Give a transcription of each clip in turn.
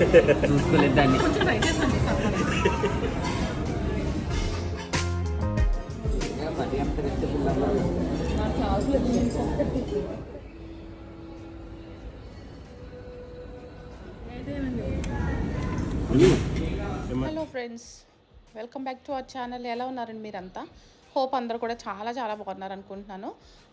చూసుకోలేదు దాన్ని మరి అంత hello friends welcome back to our channel ఎలా ఉన్నారండి మీరంతా? హోప్ అందరూ కూడా చాలా చాలా బాగున్నారు అనుకుంటున్నాను.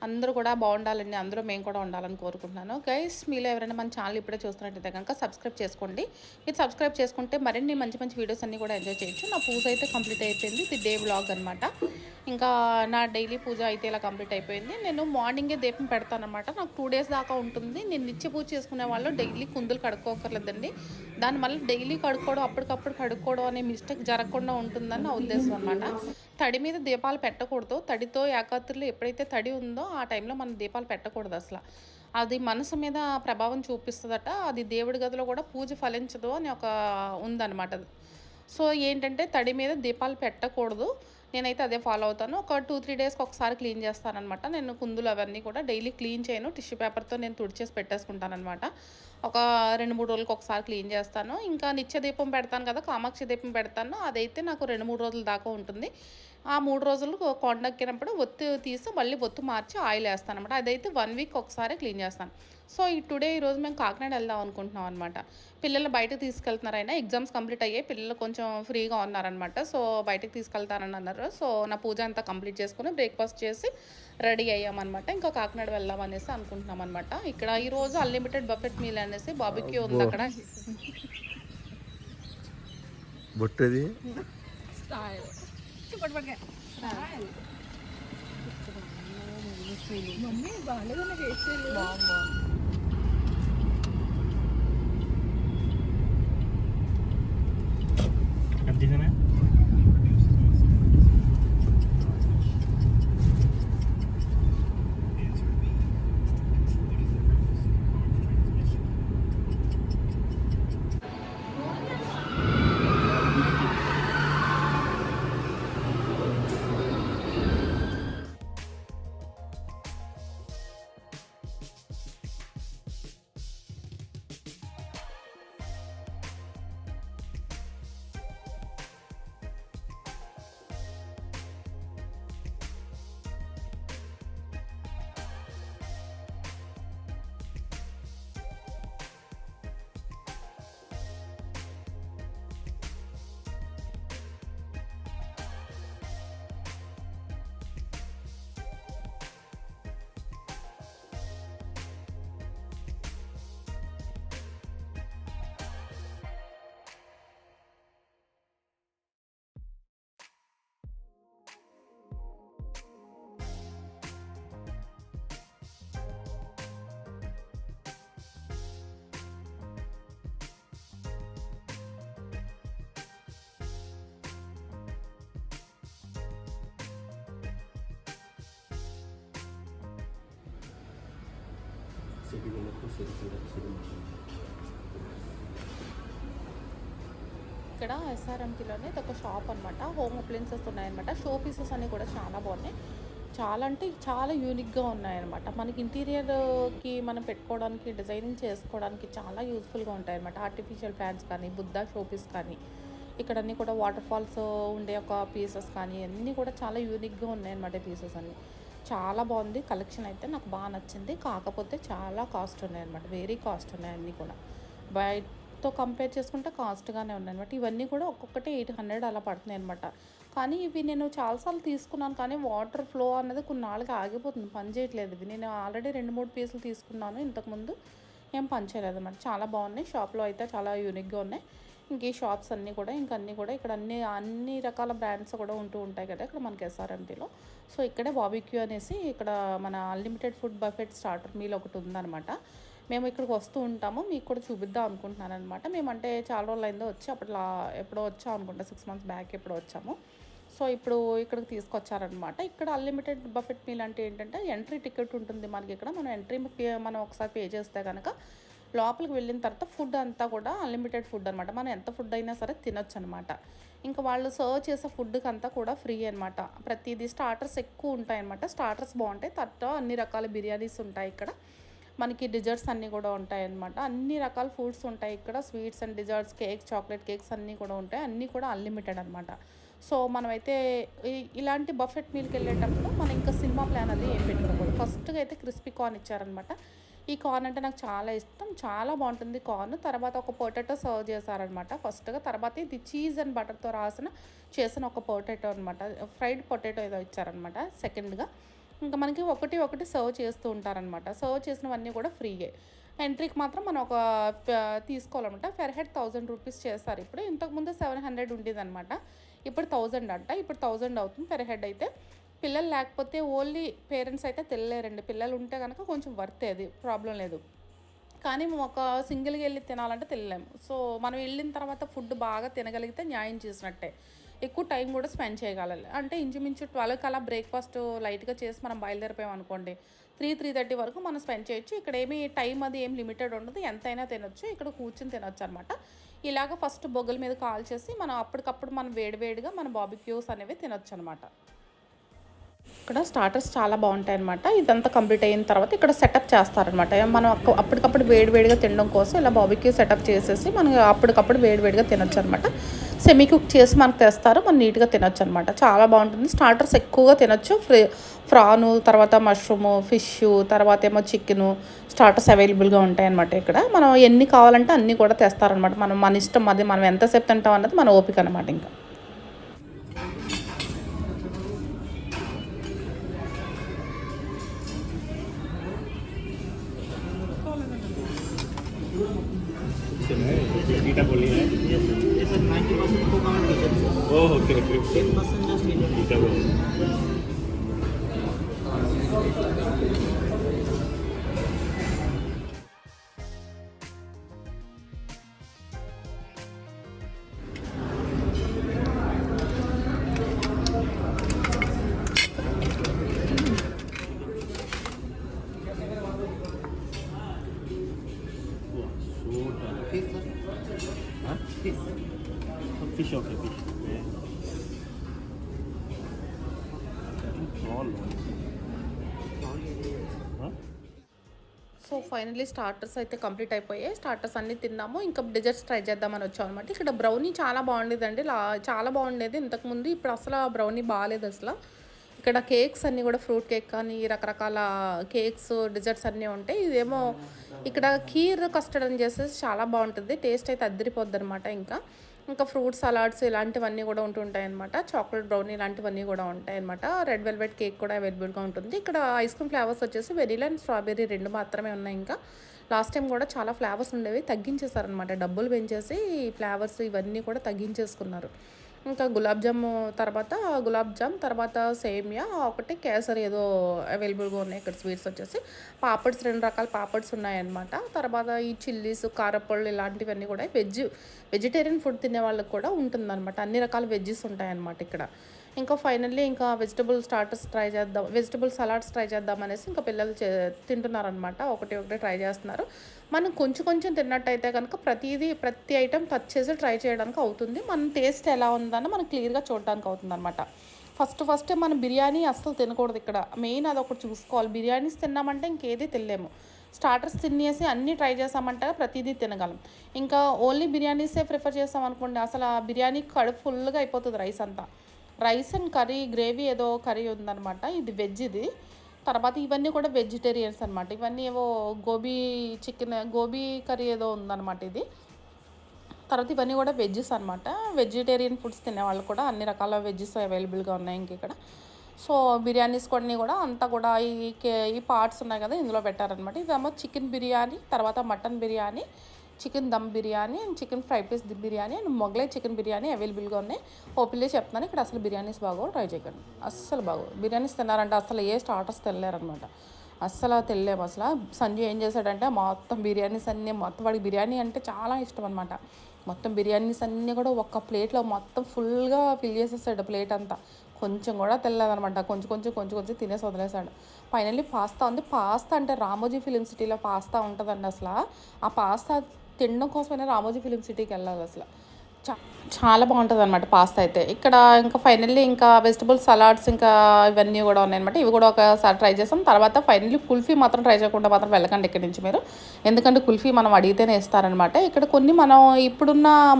అందరూ కూడా బాగుండాలండి అందరూ మేము కూడా ఉండాలని కోరుకుంటున్నాను. గైస్ మీలో ఎవరైనా మన ఛానల్ ఇప్పుడే చూస్తున్నట్టయితే కనుక సబ్స్క్రైబ్ చేసుకోండి. మీరు సబ్స్క్రైబ్ చేసుకుంటే మరిన్ని మంచి మంచి వీడియోస్ అన్నీ కూడా ఎంజాయ్ చేయొచ్చు. నా పూజ అయితే కంప్లీట్ అయిపోయింది. ఇది డే బ్లాగ్ అనమాట ఇంకా నా డైలీ పూజ అయితే ఇలా కంప్లీట్ అయిపోయింది. నేను మార్నింగే దీపం పెడతానమాట నాకు టూ డేస్ దాకా ఉంటుంది. నేను నిత్య పూజ చేసుకునే వాళ్ళు. డైలీ కుందులు కడుక్కోకర్లేదండి. దాని వల్ల డైలీ కడుక్కోవడం అప్పటికప్పుడు కడుక్కోవడం అనే మిస్టేక్ జరగకుండా ఉంటుందని నా ఉద్దేశం అనమాట తడి మీద దీపాలు పెట్టకూడదు. తడితో ఏకాత్రులు ఎప్పుడైతే తడి ఉందో ఆ టైంలో మనం దీపాలు పెట్టకూడదు అసలు. అది మనసు మీద ప్రభావం చూపిస్తుందట. అది దేవుడి గదిలో కూడా పూజ ఫలించదు అని ఒక ఉందన్నమాట సో ఏంటంటే తడి మీద దీపాలు పెట్టకూడదు. నేనైతే అదే ఫాలో అవుతాను. ఒక టూ త్రీ డేస్కి ఒకసారి క్లీన్ చేస్తానమాట నేను కుందులు అవన్నీ కూడా డైలీ క్లీన్ చేయను. టిష్యూ పేపర్తో నేను తుడిచేసి పెట్టేసుకుంటానమాట ఒక రెండు మూడు రోజులకు ఒకసారి క్లీన్ చేస్తాను. ఇంకా నిత్య దీపం పెడతాను కదా కామాక్షి దీపం పెడతాను. అదైతే నాకు రెండు మూడు రోజుల దాకా ఉంటుంది. ఆ మూడు రోజులు కొండెక్కినప్పుడు ఒత్తు తీసి మళ్ళీ ఒత్తు మార్చి ఆయిల్ వేస్తాను అనమాట అదైతే వన్ వీక్ ఒకసారి క్లీన్ చేస్తాను. సో ఈ టుడే ఈరోజు మేము కాకినాడ వెళ్దాం అనుకుంటున్నాం అనమాట పిల్లలు బయటకు తీసుకెళ్తున్నారు అయినా ఎగ్జామ్స్ కంప్లీట్ అయ్యాయి. పిల్లలు కొంచెం ఫ్రీగా ఉన్నారనమాట సో బయటకు తీసుకెళ్తారని అన్నారు. సో నా పూజ అంతా కంప్లీట్ చేసుకుని బ్రేక్ఫాస్ట్ చేసి రెడీ అయ్యామన్నమాట. ఇంకా కాకినాడ వెళ్దాం అనేసి అనుకుంటున్నాం అనమాట ఇక్కడ ఈ రోజు అన్లిమిటెడ్ బఫెట్ మీల్ అనేసి బాబిక్యూ ఉంది అక్కడ. బొట్టది? మమ్మీ బాగాలేదన్న ఇక్కడ ఎస్ఆర్ఎంటీలోనే ఇది ఒక షాప్ అనమాట హోమ్ అప్లయన్సెస్ ఉన్నాయన్నమాట. షో పీసెస్ అన్నీ కూడా చాలా బాగున్నాయి. చాలా అంటే చాలా యూనిక్గా ఉన్నాయన్నమాట. మనకి ఇంటీరియర్కి మనం పెట్టుకోవడానికి డిజైనింగ్ చేసుకోవడానికి చాలా యూస్ఫుల్గా ఉంటాయన్నమాట. ఆర్టిఫిషియల్ ప్లాంట్స్ కానీ బుద్ధ షోపీస్ కానీ ఇక్కడ అన్నీ కూడా వాటర్ ఫాల్స్ ఉండే ఒక పీసెస్ కానీ అన్నీ కూడా చాలా యూనిక్గా ఉన్నాయన్నమాట పీసెస్ అన్నీ. చాలా బాగుంది. కలెక్షన్ అయితే నాకు బాగా నచ్చింది. కాకపోతే చాలా కాస్ట్ ఉన్నాయన్నమాట. వెరీ కాస్ట్ ఉన్నాయి అన్నీ కూడా. బయటతో కంపేర్ చేసుకుంటే కాస్ట్గానే ఉన్నాయన్నమాట. ఇవన్నీ కూడా ఒక్కొక్కటి ఎయిట్ హండ్రెడ్ అలా పడుతున్నాయి అనమాట కానీ ఇవి నేను చాలాసార్లు తీసుకున్నాను. కానీ వాటర్ ఫ్లో అన్నది కొన్నాళ్ళకి ఆగిపోతుంది. పని చేయట్లేదు ఇవి నేను ఆల్రెడీ రెండు మూడు పీసులు తీసుకున్నాను. ఇంతకుముందు ఏం పని చేయలేదు అనమాట చాలా బాగున్నాయి. షాప్లో అయితే చాలా యూనిక్గా ఉన్నాయి. ఇంక ఈ షాప్స్ అన్నీ కూడా ఇంక అన్నీ కూడా ఇక్కడ అన్ని అన్ని రకాల బ్రాండ్స్ కూడా ఉంటూ ఉంటాయి కదా ఇక్కడ మనకి ఎస్ఆర్ఎంటీలో సో ఇక్కడే బాబిక్యూ అనేసి ఇక్కడ మన unlimited food buffet starter meal ఒకటి ఉందన్నమాట. మేము ఇక్కడికి వస్తూ ఉంటాము మీకు కూడా చూపిద్దాం అనుకుంటున్నాను అనమాట మేమంటే చాలా రోజులు అయిందో వచ్చి అప్పుడు లా- ఎప్పుడో వచ్చాం అనుకుంటా సిక్స్ మంత్స్ బ్యాక్ ఎప్పుడో వచ్చాము. సో ఇప్పుడు ఇక్కడికి తీసుకొచ్చారనమాట ఇక్కడ అన్లిమిటెడ్ బఫెట్ మీల్ అంటే ఏంటంటే ఎంట్రీ టికెట్ ఉంటుంది మనకి ఇక్కడ. మనం ఎంట్రీ మనం ఒకసారి పే చేస్తే కనుక లోపలికి వెళ్ళిన తర్వాత ఫుడ్ అంతా కూడా అన్లిమిటెడ్ ఫుడ్ అనమాట మనం ఎంత ఫుడ్ అయినా సరే తినొచ్చు అనమాట ఇంకా వాళ్ళు సర్వ్ చేసే ఫుడ్కి అంతా కూడా ఫ్రీ అనమాట ప్రతిదీ స్టార్టర్స్ ఎక్కువ ఉంటాయి అనమాట స్టార్టర్స్ బాగుంటాయి. తర్వాత అన్ని రకాల బిర్యానీస్ ఉంటాయి ఇక్కడ. మనకి డిజర్ట్స్ అన్నీ కూడా ఉంటాయి అన్నమాట. అన్ని రకాల ఫుడ్స్ ఉంటాయి ఇక్కడ. Sweets and desserts cakes chocolate cakes అన్నీ కూడా ఉంటాయి. అన్నీ కూడా అన్లిమిటెడ్ అనమాట సో మనమైతే ఇలాంటి బఫెట్ మీల్కి వెళ్ళేటప్పుడు మనం ఇంకా సినిమా ప్లాన్ అది ఏం పెట్టుకోకూడదు. ఫస్ట్గా అయితే క్రిస్పీ కార్న్ ఇచ్చారనమాట ఈ కార్న్ అంటే నాకు చాలా ఇష్టం. చాలా బాగుంటుంది కార్న్. తర్వాత ఒక పొటాటో సర్వ్ చేశారనమాట. ఫస్ట్గా తర్వాత ఇది చీజ్ అండ్ బటర్తో రాసిన చేసిన ఒక పొటాటో అనమాట. ఫ్రైడ్ పొటాటో ఏదో ఇచ్చారనమాట సెకండ్గా. ఇంకా మనకి ఒకటి ఒకటి సర్వ్ చేస్తూ ఉంటారనమాట. సర్వ్ చేసినవన్నీ కూడా ఫ్రీయే. ఎంట్రీకి మాత్రం మనం ఒక తీసుకోవాలన్నమాట ఫెర్ హెడ్ థౌజండ్ రూపీస్ చేస్తారు ఇప్పుడు. ఇంతకుముందు సెవెన్ హండ్రెడ్ ఉండేది అనమాట ఇప్పుడు థౌజండ్ అంట. ఇప్పుడు థౌజండ్ అవుతుంది. పెర్ హెడ్ అయితే పిల్లలు లేకపోతే ఓన్లీ పేరెంట్స్ అయితే తెలియలేరండి పిల్లలు ఉంటే కనుక కొంచెం వర్త్ అది. ప్రాబ్లం లేదు. కానీ మేము ఒక సింగిల్గా వెళ్ళి తినాలంటే తినలేము సో మనం వెళ్ళిన తర్వాత ఫుడ్ బాగా తినగలిగితే న్యాయం చేసినట్టే. ఎక్కువ టైం కూడా స్పెండ్ చేయగలాలి. అంటే ఇంచుమించు ట్వెల్వ్కి అలా బ్రేక్ఫాస్ట్ లైట్గా చేసి మనం బయలుదేరిపోయాం అనుకోండి త్రీ త్రీ థర్టీ వరకు మనం స్పెండ్ చేయొచ్చు. ఇక్కడ ఏమి టైం అది ఏం లిమిటెడ్ ఉండదు. ఎంతైనా తినొచ్చు. ఇక్కడ కూర్చుని తినొచ్చు అనమాట ఇలాగ ఫస్ట్ బొగ్గల మీద కాల్ చేసి మనం అప్పటికప్పుడు మనం వేడివేడిగా మన బాబిక్యూస్ అనేవి తినొచ్చు అనమాట ఇక్కడ స్టార్టర్స్ చాలా బాగుంటాయి అనమాట ఇదంతా కంప్లీట్ అయిన తర్వాత ఇక్కడ సెటప్ చేస్తారనమాట మనం అప్పటికప్పుడు వేడివేడిగా తినడం కోసం ఇలా బాబీకి సెటప్ చేసేసి మనం అప్పటికప్పుడు వేడివేడిగా తినొచ్చు అనమాట సెమీ కుక్ చేసి మనకు తెస్తారు మనం నీట్గా తినొచ్చు అనమాట చాలా బాగుంటుంది. స్టార్టర్స్ ఎక్కువగా తినొచ్చు. ఫ్రీ ఫ్రాను తర్వాత మష్రూము ఫిష్ తర్వాత ఏమో చికెను స్టార్టర్స్ అవైలబుల్గా ఉంటాయి అనమాట ఇక్కడ. మనం ఎన్ని కావాలంటే అన్నీ కూడా తెస్తారనమాట మనం మన ఇష్టం అది మనం ఎంతసేపు తింటాం అన్నది మన ఓపిక అనమాట ఇంకా. त्या बोली हो हो ते टेन पर्सेंट जास्त సో ఫైనలీ స్టార్టర్స్ అయితే కంప్లీట్ అయిపోయాయి. స్టార్టర్స్ అన్నీ తిన్నాము. ఇంకా డిజర్ట్స్ ట్రై చేద్దామని వచ్చాం అనమాట ఇక్కడ బ్రౌనీ చాలా బాగుండేదండి. లా చాలా బాగుండేది. ఇంతకుముందు ఇప్పుడు అసలు ఆ బ్రౌనీ బాగాలేదు అసలు. ఇక్కడ కేక్స్ అన్నీ కూడా ఫ్రూట్ కేక్ కానీ రకరకాల కేక్స్ డిజర్ట్స్ అన్నీ ఉంటాయి. ఇదేమో ఇక్కడ కీర్ కస్టర్డ్ అని చేసేసి చాలా బాగుంటుంది. టేస్ట్ అయితే అద్దరిపోద్ది అనమాట ఇంకా. ఇంకా ఫ్రూట్ సలాడ్స్ ఇలాంటివన్నీ కూడా ఉంటుంటాయి అనమాట చాక్లెట్ బ్రౌనీ ఇలాంటివన్నీ కూడా ఉంటాయి అనమాట రెడ్ వెల్వెట్ కేక్ కూడా అవైలబుల్గా ఉంటుంది. ఇక్కడ ఐస్ క్రీమ్ ఫ్లేవర్స్ వచ్చేసి వెనిలా అండ్ స్ట్రాబెర్రీ రెండు మాత్రమే ఉన్నాయి ఇంకా. లాస్ట్ టైం కూడా చాలా ఫ్లేవర్స్ ఉండేవి తగ్గించేశారనమాట డబ్బులు పెంచేసి ఫ్లేవర్స్ ఇవన్నీ కూడా తగ్గించేసుకున్నారు. ఇంకా గులాబ్ జామ్ తర్వాత గులాబ్ జామ్ తర్వాత సేమియా ఒకటి కేసరి ఏదో అవైలబుల్గా ఉన్నాయి. ఇక్కడ స్వీట్స్ వచ్చేసి పాపడ్స్ రెండు రకాల పాపడ్స్ ఉన్నాయన్నమాట. తర్వాత ఈ చిల్లీస్ కారపళ్ళు ఇలాంటివన్నీ కూడా వెజ్ వెజిటేరియన్ ఫుడ్ తినే వాళ్ళకి కూడా ఉంటుందన్నమాట. అన్ని రకాల వెజ్జెస్ ఉంటాయన్నమాట ఇక్కడ. ఇంకా ఫైనల్లీ ఇంకా వెజిటబుల్ స్టార్టర్స్ ట్రై చేద్దాం వెజిటబుల్ సలాడ్స్ ట్రై చేద్దాం అనేసి ఇంకా పిల్లలు చే తింటున్నారనమాట ఒకటి ఒకటి ట్రై చేస్తున్నారు. మనం కొంచెం కొంచెం తిన్నట్టయితే కనుక ప్రతిదీ ప్రతి ఐటెం టచ్ చేసి ట్రై చేయడానికి అవుతుంది. మన టేస్ట్ ఎలా ఉందని మనం క్లియర్గా చూడడానికి అవుతుంది అనమాట ఫస్ట్ ఫస్ట్ మనం బిర్యానీ అస్సలు తినకూడదు ఇక్కడ. మెయిన్ అది ఒకటి చూసుకోవాలి. బిర్యానీస్ తిన్నామంటే ఇంకేది తినలేము. స్టార్టర్స్ తినేసి అన్నీ ట్రై చేసామంటే ప్రతిదీ తినగలం. ఇంకా ఓన్లీ బిర్యానీసే ప్రిఫర్ చేస్తామనుకోండి అసలు ఆ బిర్యానీ కడుపు ఫుల్గా అయిపోతుంది రైస్ అంతా. రైస్ అండ్ కర్రీ గ్రేవీ ఏదో కర్రీ ఉందన్నమాట. ఇది వెజ్ ఇది. తర్వాత ఇవన్నీ కూడా వెజిటేరియన్స్ అనమాట ఇవన్నీ ఏవో గోబీ చికెన్ గోబీ కర్రీ ఏదో ఉందన్నమాట ఇది. తర్వాత ఇవన్నీ కూడా వెజ్జెస్ అనమాట వెజిటేరియన్ ఫుడ్స్ తినే వాళ్ళు కూడా అన్ని రకాల వెజ్జెస్ అవైలబుల్గా ఉన్నాయి ఇంక ఇక్కడ. సో బిర్యానీస్ కొన్ని కూడా అంతా కూడా ఈ కే- ఈ పార్ట్స్ ఉన్నాయి కదా ఇందులో పెట్టారనమాట ఇదేమో చికెన్ బిర్యానీ తర్వాత mutton biryani chicken dum biryani and chicken fry piece biryani and Mughlai chicken biryani అవైలబుల్గా ఉన్నాయి. ఓపెన్లీ చెప్తున్నాను. ఇక్కడ అసలు బిర్యానీస్ బాగో ట్రై చేయకండి. అస్సలు బాగో బిర్యానీస్ తిన్నారంటే అసలు ఏ స్టార్టర్స్ తినలేరనమాట. అస్సలు తెలియలేము అసలు. సంజయ్ ఏం చేశాడంటే మొత్తం బిర్యానీస్ అన్నీ మొత్తం వాడికి బిర్యానీ అంటే చాలా ఇష్టం అనమాట మొత్తం బిర్యానీస్ అన్నీ కూడా ఒక్క ప్లేట్లో మొత్తం ఫుల్గా ఫిల్ చేసేసాడు ప్లేట్ అంతా. కొంచెం కూడా తెల్లదనమాట కొంచెం కొంచెం కొంచెం కొంచెం తినేసి వదిలేసాడు ఫైనల్లీ పాస్తా ఉంది. పాస్తా అంటే రామోజీ ఫిలిం సిటీలో పాస్తా ఉంటుందండి అసలు. ఆ పాస్తా తినడం కోసమైనా రామోజీ ఫిలిం సిటీకి వెళ్ళాలి అసలు. చా- చాలా బాగుంటుంది అనమాట పాస్తా అయితే. ఇక్కడ ఇంకా ఫైనల్లీ ఇంకా వెజిటబుల్ సలాడ్స్ ఇంకా ఇవన్నీ కూడా ఉన్నాయన్నమాట ఇవి కూడా ఒకసారి ట్రై చేస్తాం. తర్వాత ఫైనల్లీ కుల్ఫీ మాత్రం ట్రై చేయకుండా మాత్రం వెళ్ళకండి ఇక్కడి నుంచి మీరు. ఎందుకంటే కుల్ఫీ మనం అడిగితేనే ఇస్తారనమాట ఇక్కడ కొన్ని మనం ఇప్పుడున్న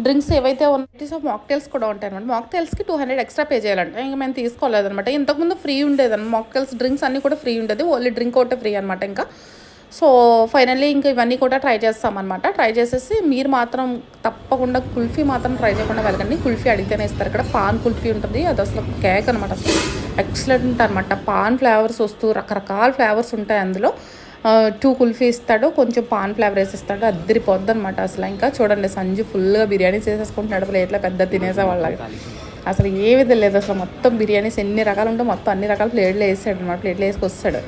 డ్రింక్స్ ఏవైతే ఉన్నాయి సో మాక్టైల్స్ కూడా ఉంటాయన్నమాట మాక్టైల్స్కి టూ హండ్రెడ్ ఎక్స్ట్రా పే చేయాలంట. ఇంకా మేము తీసుకోలేదనమాట ఇంతకుముందు ఫ్రీ ఉండేది మాక్టైల్స్ డ్రింక్స్ అన్నీ కూడా ఫ్రీ ఉండేది. ఓన్లీ డ్రింక్ ఒకటే ఫ్రీ అనమాట ఇంకా. సో ఫైనల్లీ ఇంకా ఇవన్నీ కూడా ట్రై చేస్తామన్నమాట. ట్రై చేసేసి మీరు మాత్రం తప్పకుండా కుల్ఫీ మాత్రం ట్రై చేయకుండా వెళ్ళకండి. కుల్ఫీ అడిగితేనే ఇస్తారు. ఇక్కడ పాన్ కుల్ఫీ ఉంటుంది. అది అసలు కేక్ అనమాట అసలు ఎక్సలెంట్ అనమాట పాన్ ఫ్లేవర్స్ వస్తూ రకరకాల ఫ్లేవర్స్ ఉంటాయి అందులో. టూ కుల్ఫీ ఇస్తాడు. కొంచెం పాన్ ఫ్లేవర్ వేసి ఇస్తాడు అద్దరిపోద్ది అనమాట అసలు. ఇంకా చూడండి సంజు ఫుల్గా బిర్యానీ చేసేసుకుంటున్నాడు ప్లేట్లో పెద్ద తినేసే వాళ్ళకి అసలు ఏమీ తెలియదు అసలు. మొత్తం బిర్యానీస్ ఎన్ని రకాలు ఉంటే మొత్తం అన్ని రకాల ప్లేట్లు వేసాడు అనమాట ప్లేట్లు వేసుకొస్తాడు.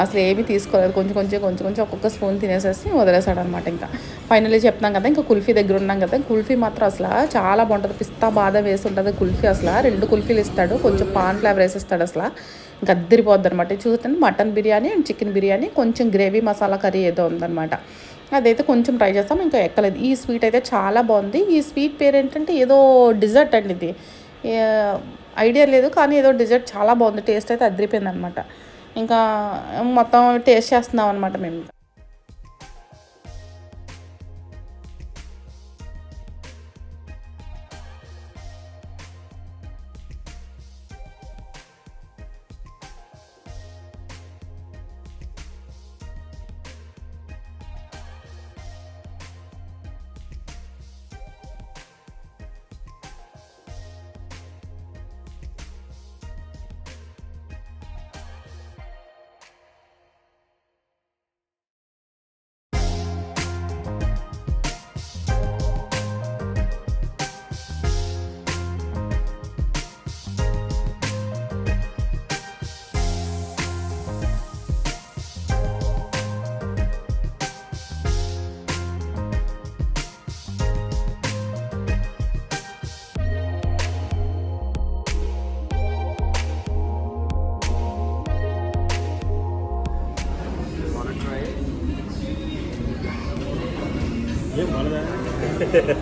అసలు ఏమీ తీసుకోలేదు. కొంచెం కొంచెం కొంచెం కొంచెం ఒక్కొక్క స్పూన్ తినేసేసి వదిలేసాడు అనమాట ఇంకా. ఫైనల్లీ చెప్తాం కదా ఇంకా కుల్ఫీ దగ్గర ఉన్నాం కదా కుల్ఫీ మాత్రం అసలు చాలా బాగుంటుంది. పిస్తా బాదం వేసి ఉంటుంది కుల్ఫీ అసలు. రెండు కుల్ఫీలు ఇస్తాడు కొంచెం పాన్ ఫ్లేవర్ వేసేస్తాడు అసలు. గద్దరిపోద్ది అనమాట చూస్తే mutton biryani and chicken biryani కొంచెం గ్రేవీ మసాలా కర్రీ ఏదో ఉందన్నమాట అదైతే కొంచెం ట్రై చేస్తాం ఇంకా ఎక్కలేదు. ఈ స్వీట్ అయితే చాలా బాగుంది. ఈ స్వీట్ పేరు ఏంటంటే ఏదో డిజర్ట్ అండి ఇది. ఐడియా లేదు కానీ ఏదో డిజర్ట్ చాలా బాగుంది. టేస్ట్ అయితే అదిరిపోయింది అనమాట ఇంకా మొత్తం టేస్ట్ చేస్తున్నాం అనమాట మేము.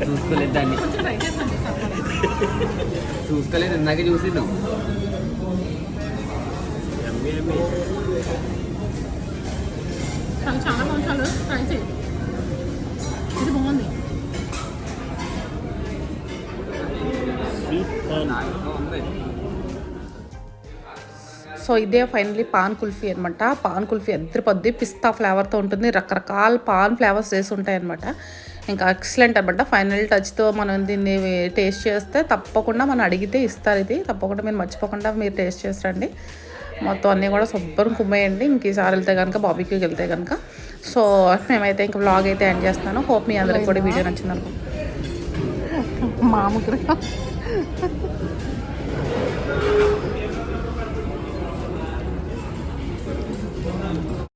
చూసుకోలేదు దాన్ని చూసుకోలేదు ఇందాక చాలా ట్రై చేయి. ఇది బాగుంది. ఉంది సో ఇదే ఫైనలీ పాన్ కుల్ఫీ అనమాట పాన్ కుల్ఫీ ఎద్దరిపోద్ది పిస్తా ఫ్లేవర్తో ఉంటుంది. రకరకాల పాన్ ఫ్లేవర్స్ వేసి ఉంటాయి అనమాట ఇంకా ఎక్సలెంట్ అనమాట ఫైనల్ టచ్తో మనం దీన్ని టేస్ట్ చేస్తే తప్పకుండా మనం అడిగితే ఇస్తారు ఇది. తప్పకుండా మీరు మర్చిపోకుండా మీరు టేస్ట్ చేసరండి మొత్తం అన్నీ కూడా శుభ్రం కుమ్మేయండి. ఇంక ఈసారి వెళ్తే కనుక బాబీకి వెళ్తే కనుక సో మేమైతే ఇంకా వ్లాగ్ అయితే ఎండ్ చేస్తాను. హోప్ మీ అందరికి కూడా వీడియో నచ్చింది అనుకో మామూలు